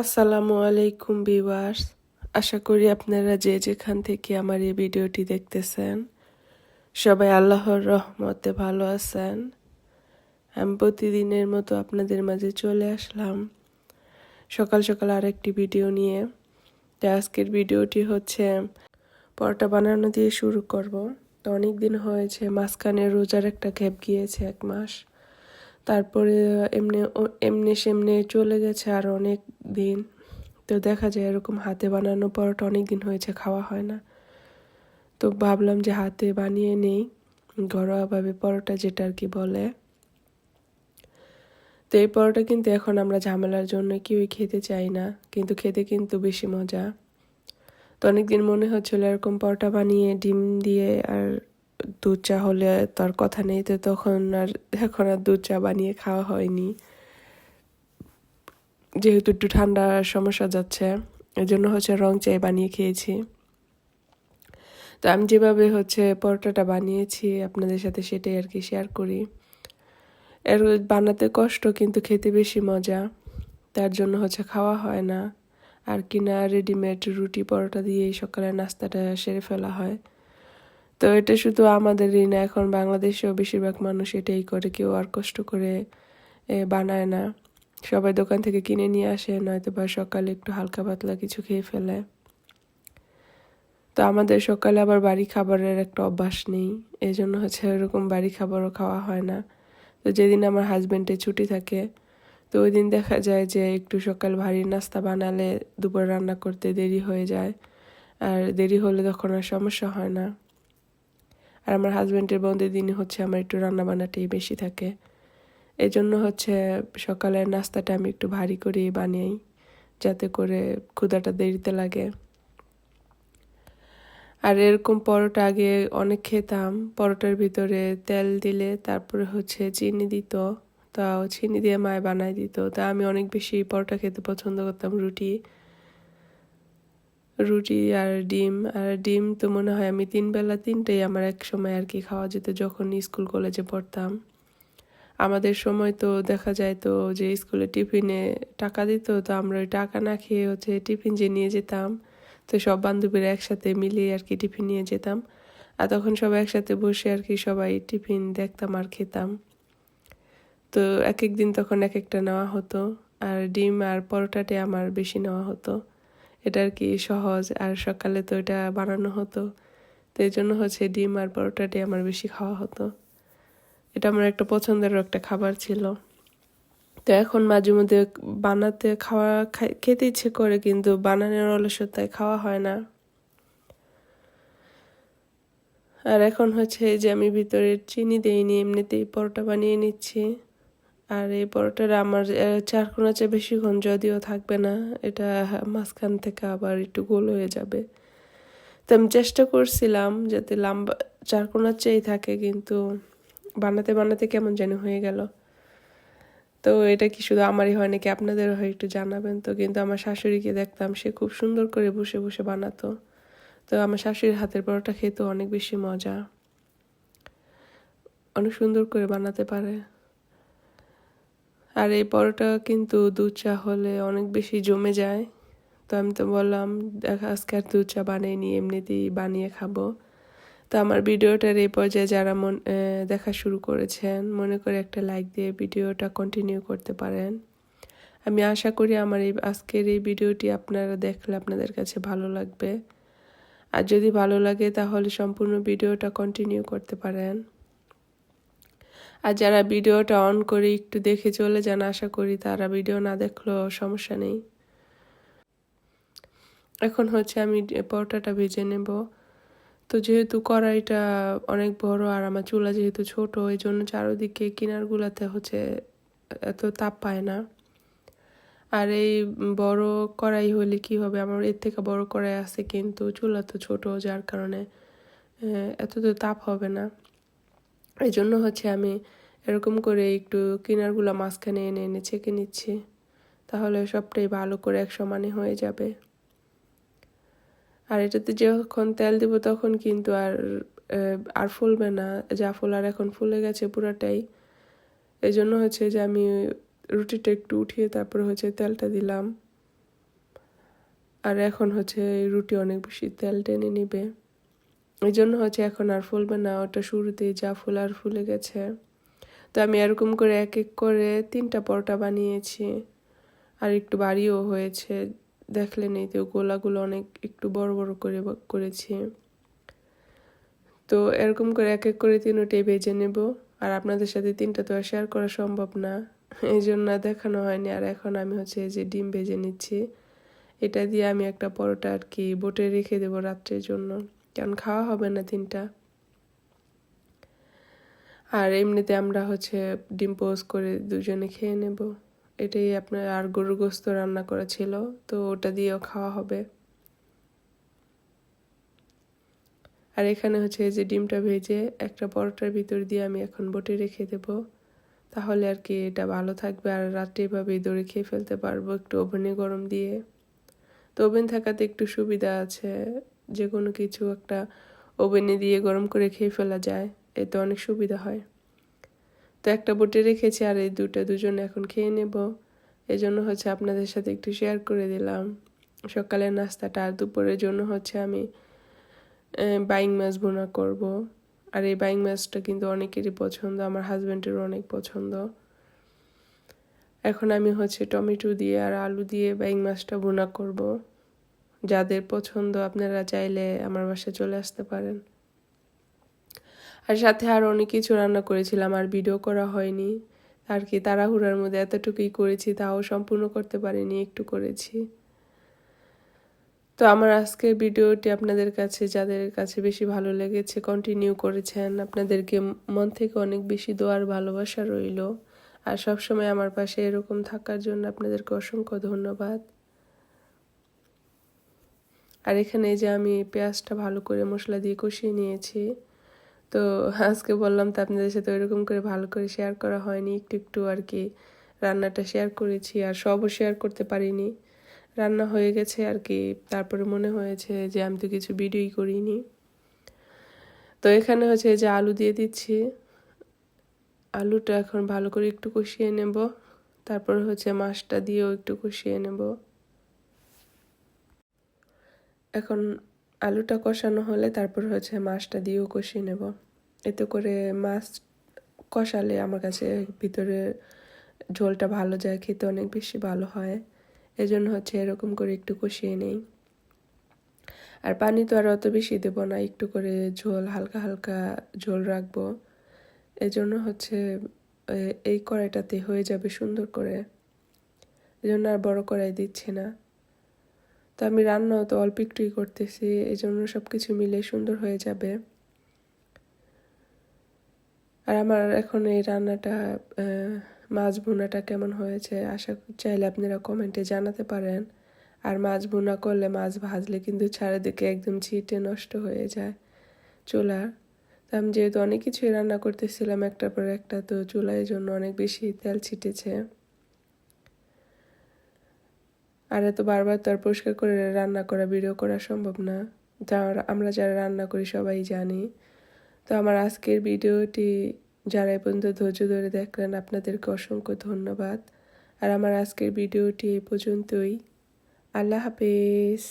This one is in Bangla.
আসসালামু আলাইকুম বিওয়ার্স আশা করি আপনারা যে যেখান থেকে আমার এই ভিডিওটি দেখতেছেন, সবাই আল্লাহর রহমতে ভালো আছেন। আমি প্রতিদিনের মতো আপনাদের মাঝে চলে আসলাম সকাল সকাল আরেকটি ভিডিও নিয়ে। তো আজকের ভিডিওটি হচ্ছে পরোটা বানানো দিয়ে শুরু করব। তো অনেক দিন হয়েছে, মাঝখানে রোজার একটা গ্যাপ গিয়েছে এক মাস। তারপরে এমনি এমনি সেমনি চলে গেছে আর অনেক দিন। তো দেখা যায় এরকম হাতে বানানো পরোটা অনেক দিন হয়েছে, খাওয়া হয় না। তো ভাবলাম যে হাতে বানিয়ে নেই, ঘরোয়াভাবে পরোটা যেটা আর কি বলে। তো এই পরোটা কিন্তু এখন আমরা ঝামেলার জন্য কেউই খেতে চাই না, কিন্তু খেতে কিন্তু বেশি মজা। তো অনেকদিন মনে হচ্ছিল এরকম পরোটা বানিয়ে, ডিম দিয়ে আর দুধ চা হলে তো আর কথা নেই, তো তখন আর এখন আর দুধ চা বানিয়ে খাওয়া হয়নি। যেহেতু একটু ঠান্ডার সমস্যা যাচ্ছে এই জন্য হচ্ছে রং চাই বানিয়ে খেয়েছি। তো আমি যেভাবে হচ্ছে পরোটাটা বানিয়েছি, আপনাদের সাথে সেটাই আর কি শেয়ার করি। এর বানাতে কষ্ট, কিন্তু খেতে বেশি মজা। তার জন্য হচ্ছে খাওয়া হয় না। আর কিনা রেডিমেড রুটি, পরোটা দিয়ে সকালে নাস্তাটা সেরে ফেলা হয়। তো এটা শুধু আমাদেরই না, এখন বাংলাদেশেও বেশিরভাগ মানুষ এটাই করে, কেউ আর কষ্ট করে বানায় না। সবাই দোকান থেকে কিনে নিয়ে আসে, নয়তো বা সকালে একটু হালকা পাতলা কিছু খেয়ে ফেলে। তো আমাদের সকালে আবার বাড়ি খাবারের একটা অভ্যাস নেই এই জন্য হচ্ছে এরকম বাড়ি খাবারও খাওয়া হয় না। তো যেদিন আমার হাজব্যান্ডের ছুটি থাকে, তো ওই দিন দেখা যায় যে একটু সকাল ভারী নাস্তা বানালে দুপুর রান্না করতে দেরি হয়ে যায়, আর দেরি হলে তখন আর সমস্যা হয় না। আর আমার হাজবেন্ডের বন্ধের দিনই হচ্ছে আমার একটু রান্না বান্নাটাই বেশি থাকে। এই জন্য হচ্ছে সকালের নাস্তাটা আমি একটু ভারী করেই বানাই যাতে করে ক্ষুদাটা দেরিতে লাগে। আর এরকম পরোটা আগে অনেক খেতাম, পরোটার ভিতরে তেল দিলে তারপরে হচ্ছে চিনি দিত, তাও চিনি দিয়ে মায় বানাই দিত। তা আমি অনেক বেশি পরোটা খেতে পছন্দ করতাম, রুটি। রুটি আর ডিম আর ডিম তো মনে হয় আমি তিন বেলা তিনটেই আমার এক সময় আর কি খাওয়া যেত যখন স্কুল কলেজে পড়তাম। আমাদের সময় তো দেখা যায় তো যে স্কুলে টিফিনে টাকা দিত, তো আমরা ওই টাকা না খেয়ে হচ্ছে টিফিন যে নিয়ে যেতাম, তো সব বান্ধবীরা একসাথে মিলিয়ে আর কি টিফিন নিয়ে যেতাম। আর তখন সবাই একসাথে বসে আর কি সবাই টিফিন দেখতাম আর খেতাম। তো এক এক দিন তখন এক একটা নেওয়া হতো, আর ডিম আর পরোটাটাই আমার বেশি নেওয়া হতো। এটা আর কি সহজ। আর সকালে তো এটা বানানো হতো। তো এই জন্য হচ্ছে ডিম আর পরোটাটাই আমার বেশি খাওয়া হতো। এটা আমার একটা পছন্দের একটা খাবার ছিল। তো এখন মাঝে মধ্যে বানাতে খাওয়া খেতে ইচ্ছে করে কিন্তু বানানোর অলসতায় খাওয়া হয় না। আর এখন হচ্ছে যে আমি ভিতরে চিনি দেইনি, এমনিতেই পরোটা বানিয়ে নিচ্ছি। আর এই পরোটাটা আমার চার কোনা চেয়ে বেশিক্ষণ যদিও থাকবে না, এটা মাঝখান থেকে আবার একটু গোল হয়ে যাবে। তো আমি চেষ্টা করছিলাম যাতে লম্বা, চার কোনার চেয়েই থাকে, কিন্তু বানাতে বানাতে কেমন জানি হয়ে গেল। তো এটা কি শুধু আমারই হয় নাকি আপনাদের হয় একটু জানাবেন? তো কিন্তু আমার শাশুড়িকে দেখতাম, সে খুব সুন্দর করে বসে বসে বানাতো। তো আমার শাশুড়ির হাতের পরোটা খেতে অনেক বেশি মজা। অনেক সুন্দর করে বানাতে পারে। আর এই পরোটা কিন্তু দুধ চা হলে অনেক বেশি জমে যায়। তো আমি তো বললাম, দেখা, আজকে আর দুধ চা বানিয়ে নিয়ে এমনিতেই বানিয়ে খাব। তো আমার ভিডিওটার এই পর্যায়ে যারা মন দেখা শুরু করেছেন, মনে করে একটা লাইক দিয়ে ভিডিওটা কন্টিনিউ করতে পারেন। আমি আশা করি আমার এই আজকের এই ভিডিওটি আপনারা দেখলে আপনাদের কাছে ভালো লাগবে। আর যদি ভালো লাগে তাহলে সম্পূর্ণ ভিডিওটা কন্টিনিউ করতে পারেন। আর যারা ভিডিওটা অন করে একটু দেখে চলে যান, আশা করি তারা ভিডিও না দেখলেও সমস্যা নেই। এখন হচ্ছে আমি পরোটাটা ভেজে নেব। তো যেহেতু কড়াইটা অনেক বড় আর আমার চুলা যেহেতু ছোট, এই জন্য চারোদিকে কিনারগুলাতে হচ্ছে এত তাপ পায় না। আর এই বড় কড়াই হলে কি হবে? আমার এর থেকে বড় কড়াই আছে, কিন্তু চুলা তো ছোট, যার কারণে এত তো তাপ হবে না। এই জন্য হচ্ছে আমি এরকম করে একটু কিনারগুলো মাঝখানে এনে এনে ছেঁকে নিচ্ছি। তাহলে সবটাই ভালো করে এক সমানে হয়ে যাবে। আর এটাতে যখন তেল দিব তখন কিন্তু আর আর ফুলবে না। যা ফুল আর এখন ফুলে গেছে পুরাটাই। এই জন্য হচ্ছে যে আমি রুটিটা একটু উঠিয়ে তারপরে হচ্ছে তেলটা দিলাম। আর এখন হচ্ছে রুটি অনেক বেশি তেল টেনে নিবে। এই জন্য হচ্ছে এখন আর ফুলবে না, ওটা শুরুতেই যা ফুল আর ফুলে গেছে। তো আমি এরকম করে এক এক করে তিনটা পরোটা বানিয়েছি। আর একটু বাড়িও হয়েছে। দেখলে নেই তো, গোলাগুলো অনেক একটু বড় বড় করে করেছি। তো এরকম করে এক এক করে তিনটাই বেজে নেব। আর আপনাদের সাথে তিনটা তো আর শেয়ার করা সম্ভব না। এই জন্য দেখানো হয়নি। আর এখন আমি হচ্ছে যে ডিম ভেজে নিচ্ছি। এটা দিয়ে আমি একটা পরোটা আর কি বোটে রেখে দেবো রাত্রের জন্য। কারণ খাওয়া হবে না তিনটা। আর এমনিতে আমরা হচ্ছে ডিম পোজ করে দুজনে খেয়ে নেব। এটাই আপনার আর গরুর গোস্ত রান্না করা ছিল, তো ওটা দিয়েও খাওয়া হবে। আর এখানে হচ্ছে যে ডিমটা ভেজে একটা পরোটার ভিতর দিয়ে আমি এখন বটে রেখে দেব। তাহলে আর কি এটা ভালো থাকবে, আর রাত্রে এভাবেই দৌড়ে খেয়ে ফেলতে পারব একটু ওভেনে গরম দিয়ে। তো ওভেন থাকাতে একটু সুবিধা আছে। যে কোনো কিছু একটা ওভেনে দিয়ে গরম করে খেয়ে ফেলা যায়, এতে অনেক সুবিধা হয়। তো একটা বটে রেখেছি আর এই দুটো দুজন এখন খেয়ে নেব। এই জন্য হচ্ছে আপনাদের সাথে একটু শেয়ার করে দিলাম। সকালের নাস্তাটা আর দুপুরের জন্য হচ্ছে আমি বাইং মাছ বোনা করব। আর এই বাইং মাছটা কিন্তু অনেকেরই পছন্দ, আমার হাজব্যান্ডেরও অনেক পছন্দ। এখন আমি হচ্ছে টমেটো দিয়ে আর আলু দিয়ে বাইং মাছটা বোনা করব। যাদের পছন্দ, আপনারা চাইলে আমার বাসায় চলে আসতে পারেন। আর সাথে আর অনেক কিছু রান্না করেছিলাম, আর ভিডিও করা হয়নি। আর কি তাড়াহুড়ার মধ্যে এতটুকুই করেছি, তাও সম্পূর্ণ করতে পারিনি, একটু করেছি। তো আমার আজকের ভিডিওটি আপনাদের কাছে, যাদের কাছে বেশি ভালো লেগেছে কন্টিনিউ করেছেন। আপনাদেরকে মন থেকে অনেক বেশি দোয়ার ভালোবাসা রইল। আর সবসময় আমার পাশে এরকম থাকার জন্য আপনাদেরকে অসংখ্য ধন্যবাদ। আর এখানে যে আমি পেঁয়াজটা ভালো করে মশলা দিয়ে কষিয়ে নিয়েছি। তো আজকে বললাম তো আপনাদের সাথে ওইরকম করে ভালো করে শেয়ার করা হয়নি। একটু একটু আর কি রান্নাটা শেয়ার করেছি আর সবও শেয়ার করতে পারিনি। রান্না হয়ে গেছে আর কি। তারপরে মনে হয়েছে যে আমি তো কিছু ভিডিওই করিনি। তো এখানে হচ্ছে যে আলু দিয়ে দিচ্ছি। আলুটা এখন ভালো করে একটু কষিয়ে নেব। তারপর হচ্ছে মাছটা দিয়েও একটু কষিয়ে নেব। এখন আলুটা কষানো হলে তারপর হচ্ছে মাছটা দিয়েও কষিয়ে নেব। এতে করে মাছ কষালে আমার কাছে ভিতরে ঝোলটা ভালো যায়, খেতে অনেক বেশি ভালো হয়। এজন্য হচ্ছে এরকম করে একটু কষিয়ে নেই। আর পানি তো আর অত বেশি দেবো না, একটু করে ঝোল, হালকা হালকা ঝোল রাখব। এজন্য হচ্ছে এই কড়াইটাতে হয়ে যাবে সুন্দর করে। এজন্য আর বড় কড়াই দিচ্ছি না। তো আমি রান্নাও তো অল্প একটুই করতেছি এই জন্য সব কিছু মিলে সুন্দর হয়ে যাবে। আর আমার এখন এই রান্নাটা মাছ ভুনাটা কেমন হয়েছে, আশা চাইলে আপনারা কমেন্টে জানাতে পারেন। আর মাছ ভুনা করলে মাছ ভাজলে কিন্তু চারিদিকে একদম ছিটে নষ্ট হয়ে যায় চুলার। তো আমি যেহেতু অনেক কিছুই রান্না করতেছিলাম, একটার পর একটা, তো চুলার জন্য অনেক বেশি তেল ছিটেছে। আর এত বারবার তো আর পরিষ্কার করে রান্না করা, ভিডিও করা সম্ভব না। যা আমরা যারা রান্না করি সবাই জানি। তো আমার আজকের ভিডিওটি যারা এ পর্যন্ত ধৈর্য ধরে দেখলেন, আপনাদেরকে অসংখ্য ধন্যবাদ। আর আমার আজকের ভিডিওটি এ পর্যন্তই। আল্লাহ হাফেজ।